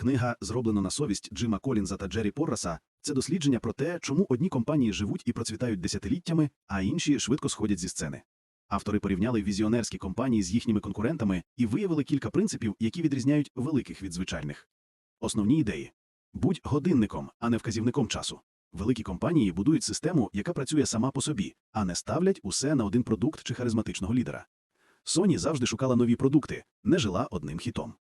Книга зроблено на совість Джима Колінза та Джері Порраса це дослідження про те, чому одні компанії живуть і процвітають десятиліттями, а інші швидко сходять зі сцени. Автори порівняли візіонерські компанії з їхніми конкурентами і виявили кілька принципів, які відрізняють великих від звичайних. Основні ідеї: будь годинником, а не вказівником часу. Великі компанії будують систему, яка працює сама по собі, а не ставлять усе на один продукт чи харизматичного лідера. Sony завжди шукала нові продукти, не жила одним хітом.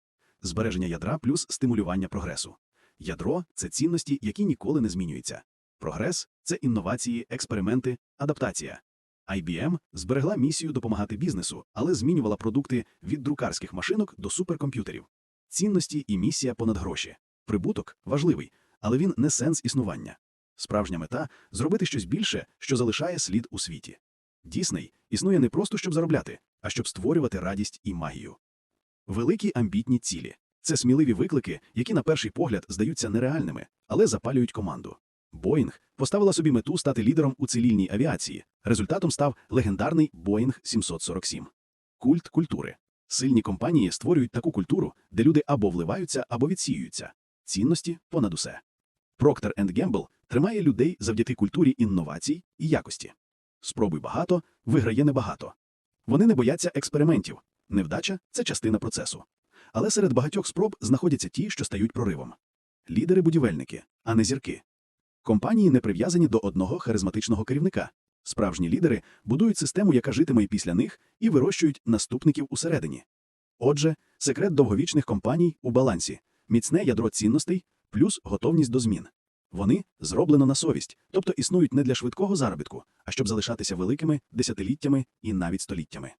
Збереження ядра плюс стимулювання прогресу. Ядро це цінності, які ніколи не змінюються. Прогрес це інновації, експерименти, адаптація. IBM зберегла місію допомагати бізнесу, але змінювала продукти від друкарських машинок до суперкомп'ютерів. Цінності і місія понад гроші. Прибуток важливий, але він не сенс існування. Справжня мета зробити щось більше, що залишає слід у світі. Дісней існує не просто щоб заробляти, а щоб створювати радість і магію. Великі амбітні цілі це сміливі виклики, які на перший погляд здаються нереальними, але запалюють команду. Боїнг поставила собі мету стати лідером у цивільній авіації. Результатом став легендарний Боїнг 747. Культ культури. Сильні компанії створюють таку культуру, де люди або вливаються, або відсіюються. Цінності понад усе. Procter Gamble тримає людей завдяки культурі інновацій і якості. Спробуй багато, виграє небагато. Вони не бояться експериментів. Невдача це частина процесу. Але серед багатьох спроб знаходяться ті, що стають проривом. Лідери-будівельники, а не зірки. Компанії не прив'язані до одного харизматичного керівника. Справжні лідери будують систему, яка житиме і після них, і вирощують наступників усередині. Отже, секрет довговічних компаній у балансі міцне ядро цінностей плюс готовність до змін. Вони зроблено на совість, тобто існують не для швидкого заробітку, а щоб залишатися великими десятиліттями і навіть століттями.